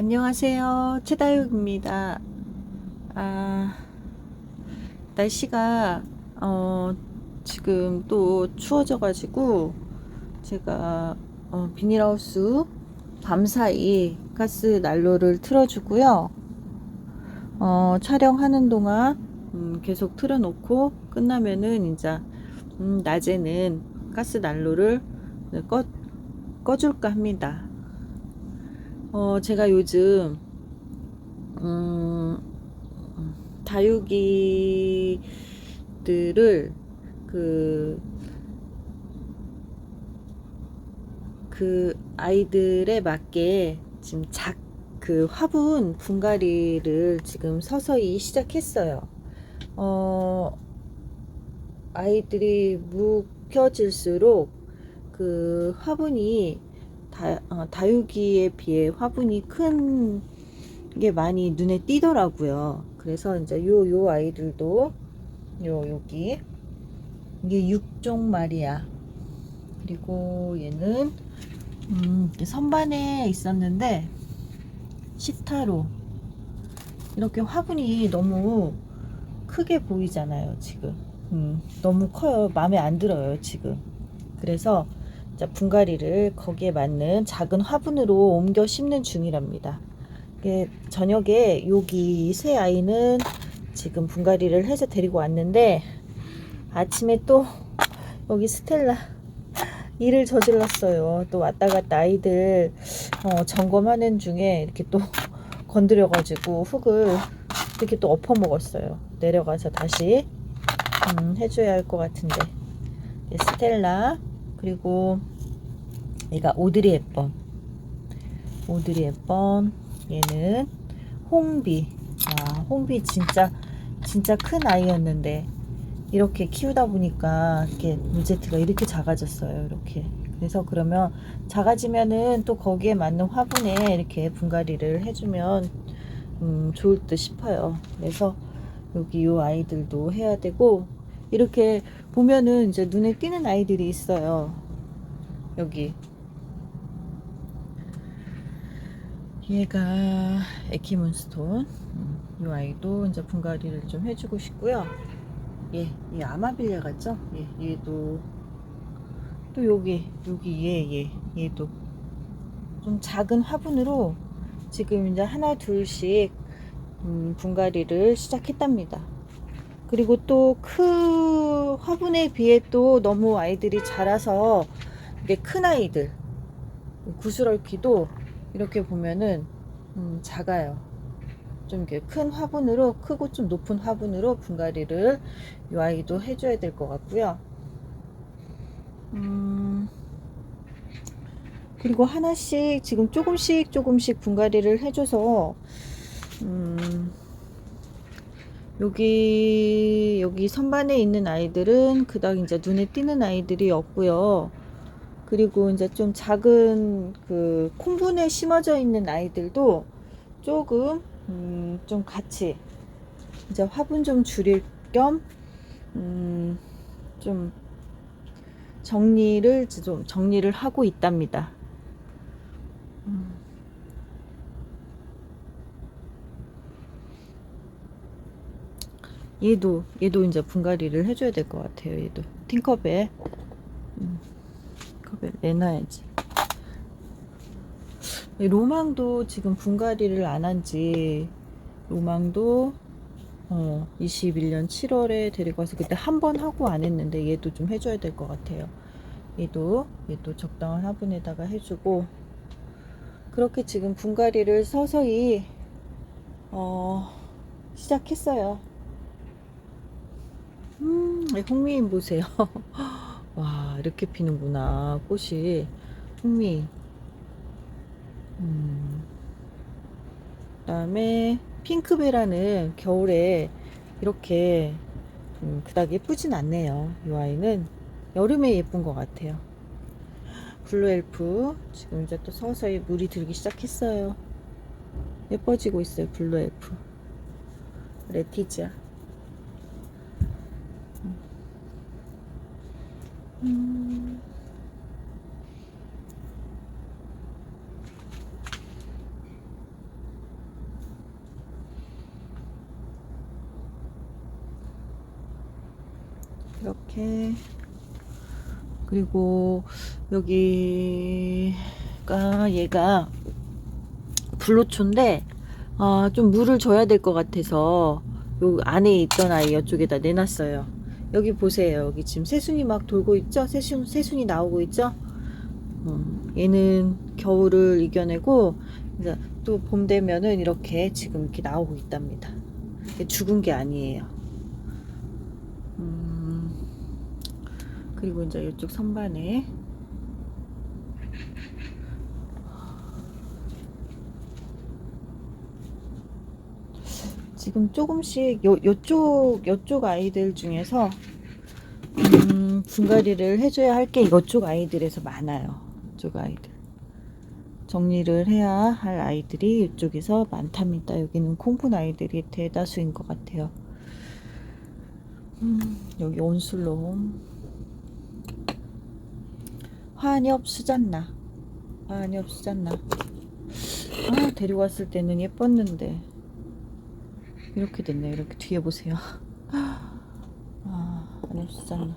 안녕하세요. 최다육입니다. 아, 날씨가, 어, 지금 또 추워져가지고, 제가, 어, 비닐하우스 밤사이 가스 난로를 틀어주고요. 어, 촬영하는 동안, 음, 계속 틀어놓고, 끝나면은, 이제, 음, 낮에는 가스 난로를 꺼, 꺼줄까 합니다. 어, 제가 요즘, 음, 다육이들을, 그, 그 아이들에 맞게 지금 작, 그 화분 분갈이를 지금 서서히 시작했어요. 어, 아이들이 묵혀질수록 그 화분이 다, 어, 다육이에 비해 화분이 큰 게 많이 눈에 띄더라고요. 그래서 이제 요, 요 아이들도 요, 여기 이게 육종 말이야. 그리고 얘는 음, 선반에 있었는데 시타로 이렇게 화분이 너무 크게 보이잖아요, 지금. 음, 너무 커요. 마음에 안 들어요, 지금. 그래서 자, 분갈이를 거기에 맞는 작은 화분으로 옮겨 심는 중이랍니다. 저녁에 여기 새 아이는 지금 분갈이를 해서 데리고 왔는데 아침에 또 여기 스텔라 일을 저질렀어요. 또 왔다 갔다 아이들 어, 점검하는 중에 이렇게 또 건드려가지고 흙을 이렇게 또 엎어 먹었어요. 내려가서 다시 음, 해줘야 할 것 같은데 스텔라 그리고 얘가 오드리 햇번 오드리 햇번 얘는 홍비. 아 홍비 진짜 진짜 큰 아이였는데 이렇게 키우다 보니까 이렇게 무제트가 이렇게 작아졌어요 이렇게. 그래서 그러면 작아지면은 또 거기에 맞는 화분에 이렇게 분갈이를 해주면 음, 좋을 듯 싶어요. 그래서 여기 요 아이들도 해야 되고 이렇게 보면은 이제 눈에 띄는 아이들이 있어요. 여기. 얘가 에키문스톤. 음, 이 아이도 이제 분갈이를 좀 해주고 싶고요. 얘, 얘 아마빌리아 같죠? 얘, 얘도 또 여기, 여기 얘, 얘, 얘도 좀 작은 화분으로 지금 이제 하나 둘씩 음, 분갈이를 시작했답니다. 그리고 또크 화분에 비해 또 너무 아이들이 자라서 이게 큰 아이들 구슬얽기도 이렇게 보면은 음, 작아요. 좀 이렇게 큰 화분으로 크고 좀 높은 화분으로 분갈이를 이 아이도 해줘야 될 것 같고요. 음, 그리고 하나씩 지금 조금씩 조금씩 분갈이를 해줘서 음, 여기 여기 선반에 있는 아이들은 그닥 이제 눈에 띄는 아이들이 없고요. 그리고 이제 좀 작은 그 콩분에 심어져 있는 아이들도 조금 음, 좀 같이 이제 화분 좀 줄일 겸 음, 좀 정리를 좀 정리를 하고 있답니다. 음. 얘도 얘도 이제 분갈이를 해줘야 될 것 같아요. 얘도 팅컵에 음, 컵에 내놔야지. 로망도 지금 분갈이를 안 한지 로망도 어 21년 7월에 데리고 와서 그때 한 번 하고 안 했는데 얘도 좀 해줘야 될 것 같아요. 얘도 얘도 적당한 화분에다가 해주고 그렇게 지금 분갈이를 서서히 어 시작했어요. 음, 이 홍미인 보세요. 와, 이렇게 피는구나. 꽃이. 홍미. 음. 그다음에 핑크베라는 겨울에 이렇게 음, 그닥 예쁘진 않네요. 이 아이는 여름에 예쁜 것 같아요. 블루엘프 지금 이제 또 서서히 물이 들기 시작했어요. 예뻐지고 있어요. 블루엘프. 레티지아. 음. 이렇게 그리고 여기가 얘가 블로초인데 아, 좀 물을 줘야 될 것 같아서 요 안에 있던 아이 이쪽에다 내놨어요. 여기 보세요. 여기 지금 새순이 막 돌고 있죠? 새순, 새순이 나오고 있죠? 음, 얘는 겨울을 이겨내고 또 봄 되면은 이렇게 지금 이렇게 나오고 있답니다. 죽은 게 아니에요. 음, 그리고 이제 이쪽 선반에 지금 조금씩 요, 요쪽 요쪽 아이들 중에서 음, 분갈이를 해줘야 할 게 이쪽 아이들에서 많아요. 이쪽 아이들 정리를 해야 할 아이들이 이쪽에서 많답니다. 여기는 콩분 아이들이 대다수인 것 같아요. 음, 여기 온슬롬 환엽 수잔나 환엽 수잔나 아 데리고 왔을 때는 예뻤는데 이렇게 됐네 이렇게 뒤에 보세요. 아 환엽 수잔나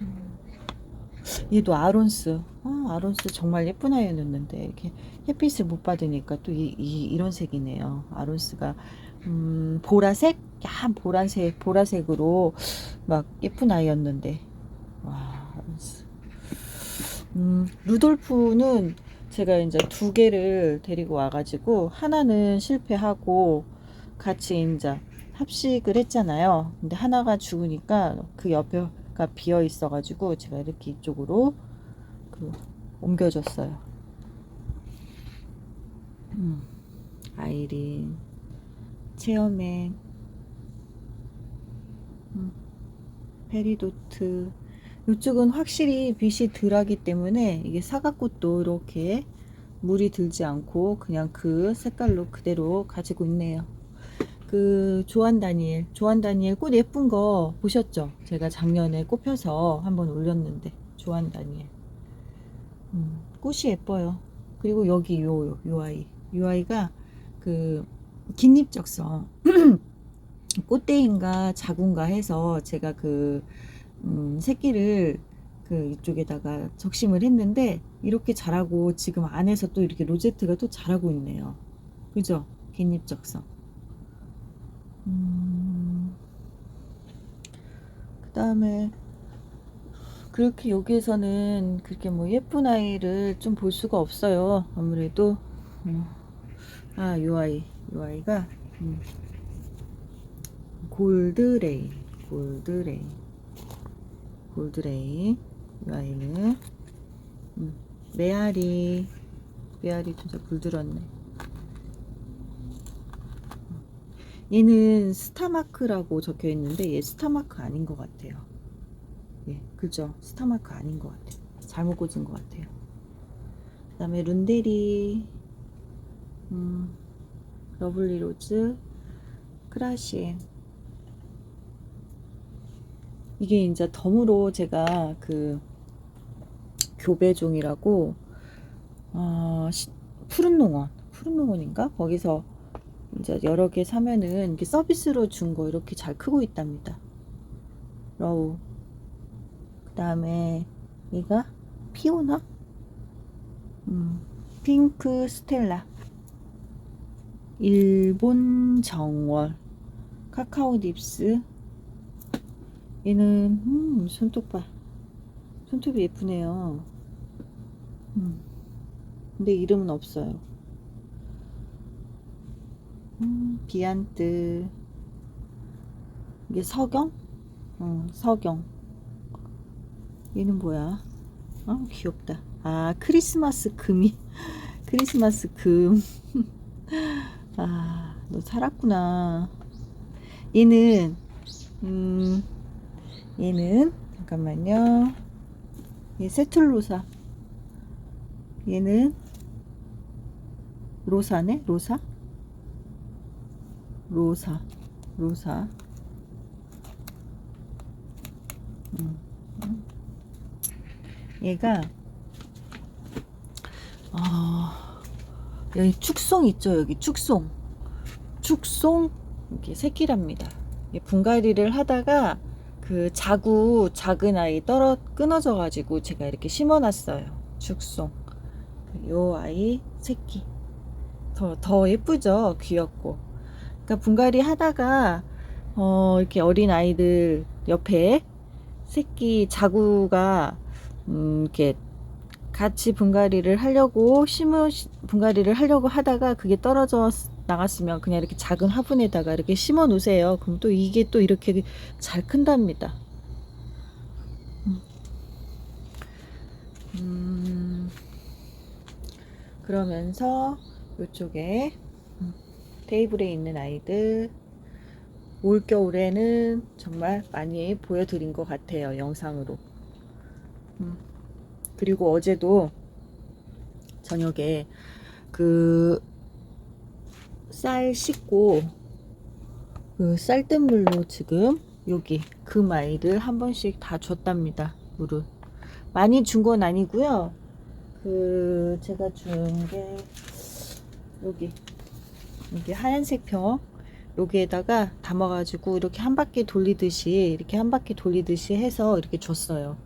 음. 얘도 아론스. 아, 아론스 정말 예쁜 아이였는데 이렇게 햇빛을 못 받으니까 또 이, 이, 이런 색이네요. 아론스가 음, 보라색? 야한 보라색 보라색으로 막 예쁜 아이였는데. 와 아론스. 음, 루돌프는 제가 이제 두 개를 데리고 와가지고 하나는 실패하고 같이 이제 합식을 했잖아요. 근데 하나가 죽으니까 그 옆에가 비어 있어가지고 제가 이렇게 이쪽으로 그 옮겨줬어요. 음, 아이린, 체어맨, 음, 페리도트. 이쪽은 확실히 빛이 덜하기 때문에 이게 사과꽃도 이렇게 물이 들지 않고 그냥 그 색깔로 그대로 가지고 있네요. 그 조한 다니엘, 조한 다니엘 꽃 예쁜 거 보셨죠? 제가 작년에 꽃 펴서 한번 올렸는데 조한 다니엘. 음, 꽃이 예뻐요. 그리고 여기 요, 요 아이, 요 아이가 그 긴잎적성 꽃대인가 자군가 해서 제가 그 음, 새끼를 그 이쪽에다가 적심을 했는데 이렇게 자라고 지금 안에서 또 이렇게 로제트가 또 자라고 있네요. 그죠? 긴잎적성. 음, 그 다음에 그렇게 여기에서는 그렇게 뭐 예쁜 아이를 좀 볼 수가 없어요. 아무래도 음. 아, 요 아이, 요 아이가 음. 골드레이, 골드레이, 골드레이. 이 아이는 음. 메아리, 메아리 진짜 불들었네. 얘는 스타마크라고 적혀 있는데 얘 스타마크 아닌 것 같아요. 예, 그죠? 스타마크 아닌 것 같아요. 잘못 꽂은 것 같아요. 그 다음에 룬데리, 음, 러블리 로즈, 크라시엔. 이게 이제 덤으로 제가 그 교배종이라고 어, 시- 푸른 농원, 푸른 농원인가? 거기서 이제 여러 개 사면은 이렇게 서비스로 준 거 이렇게 잘 크고 있답니다. 러우. 그 다음에 얘가 피오나? 음, 핑크 스텔라. 일본 정월. 카카오 닙스. 얘는 음, 손톱 봐. 손톱이 예쁘네요. 음. 근데 이름은 없어요. 음, 비안뜨. 이게 서경? 어, 서경. 얘는 뭐야? 아, 귀엽다. 아, 크리스마스 금이. 크리스마스 금. 아, 너 살았구나. 얘는, 음, 얘는, 잠깐만요. 얘 세틀로사. 얘는, 로사네? 로사? 로사. 로사. 음. 음. 얘가, 아, 여기 축송 있죠? 여기 축송. 축송, 이게 새끼랍니다. 이 분갈이를 하다가 그 자구 작은 아이 떨어 끊어져 가지고 제가 이렇게 심어놨어요. 죽송. 요 아이 새끼. 더, 더 예쁘죠? 귀엽고. 그러니까 분갈이 하다가 어, 이렇게 어린 아이들 옆에 새끼 자구가 음, 이렇게 같이 분갈이를 하려고 심으 분갈이를 하려고 하다가 그게 떨어져 나갔으면 그냥 이렇게 작은 화분에다가 이렇게 심어 놓으세요. 그럼 또 이게 또 이렇게 잘 큰답니다. 음. 음, 그러면서 이쪽에 음, 테이블에 있는 아이들 올 겨울에는 정말 많이 보여드린 것 같아요 영상으로. 음, 그리고 어제도 저녁에 그 쌀 씻고 그 쌀뜨물로 지금 여기 금 아이들 한 번씩 다 줬답니다 물을 많이 준 건 아니고요 그 제가 준 게 여기 여기 하얀색 병 여기에다가 담아가지고 이렇게 한 바퀴 돌리듯이 이렇게 한 바퀴 돌리듯이 해서 이렇게 줬어요.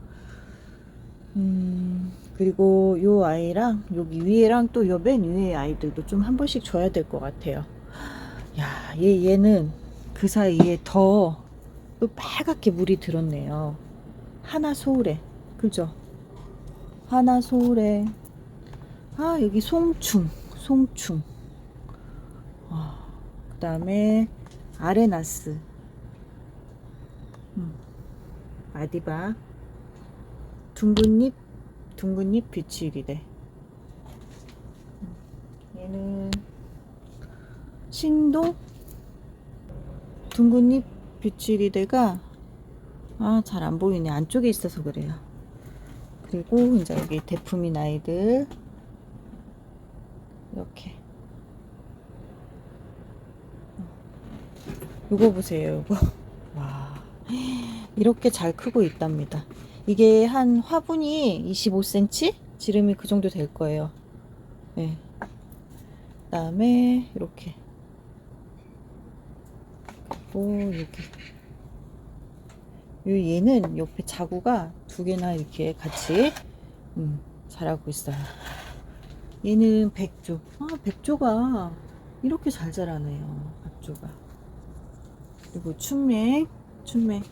음 그리고 요 아이랑 여기 위에랑 또 요 맨 위에 아이들도 좀 한 번씩 줘야 될 것 같아요. 야, 얘 얘는 그 사이에 더 또 빨갛게 물이 들었네요. 하나 소울에 그죠? 하나 소울에 아 여기 송충 송충 아, 그 다음에 아레나스 음, 아디바 둥근잎 둥근잎 비치리대 음, 얘는 신도 둥근잎 비치리대가 아 잘 안 보이네. 안쪽에 있어서 그래요. 그리고 이제 여기 대품인 아이들 이렇게. 요거 보세요 요거. 와. 이렇게 잘 크고 있답니다 이게 한 화분이 25cm 지름이 그 정도 될 거예요. 네. 그 다음에 이렇게. 그리고 여기 요 얘는 옆에 자구가 두 개나 이렇게 같이 음, 자라고 있어요. 얘는 백조. 아 백조가 이렇게 잘 자라네요. 백조가. 그리고 춘맥, 춘맥.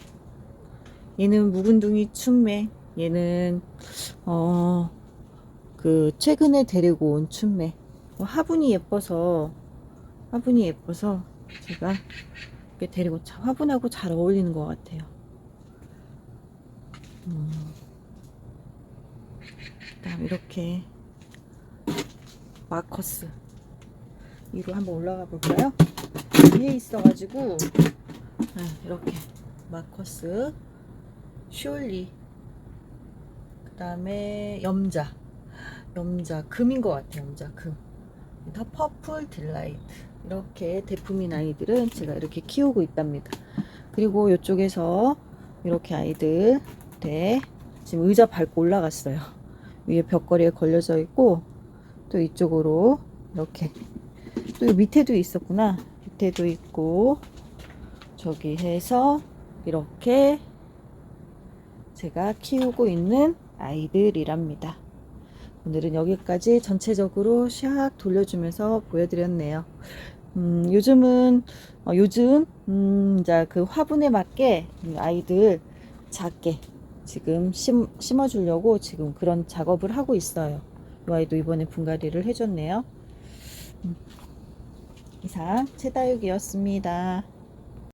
얘는 묵은둥이 춘맥. 얘는 어 그 최근에 데리고 온 춘맥. 어, 화분이 예뻐서 화분이 예뻐서 제가 이렇게 데리고 자- 화분하고 잘 어울리는 것 같아요. 음. 그다음 이렇게 마커스 위로 한번 올라가 볼까요? 위에 있어가지고 네, 이렇게 마커스 숄리. 그 다음에 염자. 염자 금인 것 같아요 염자 금. 더 퍼플 딜라이트. 이렇게 대품인 아이들은 제가 이렇게 키우고 있답니다. 그리고 이쪽에서 이렇게 아이들 네, 지금 의자 밟고 올라갔어요. 위에 벽걸이에 걸려져 있고 또 이쪽으로 이렇게. 또 밑에도 있었구나. 밑에도 있고 저기 해서 이렇게 제가 키우고 있는 아이들이랍니다. 오늘은 여기까지 전체적으로 샥 돌려주면서 보여드렸네요. 음, 요즘은 어, 요즘 음, 이제 그 화분에 맞게 아이들 작게 지금 심, 심어주려고 지금 그런 작업을 하고 있어요. 이 아이도 이번에 분갈이를 해줬네요. 음, 이상 최다육이었습니다.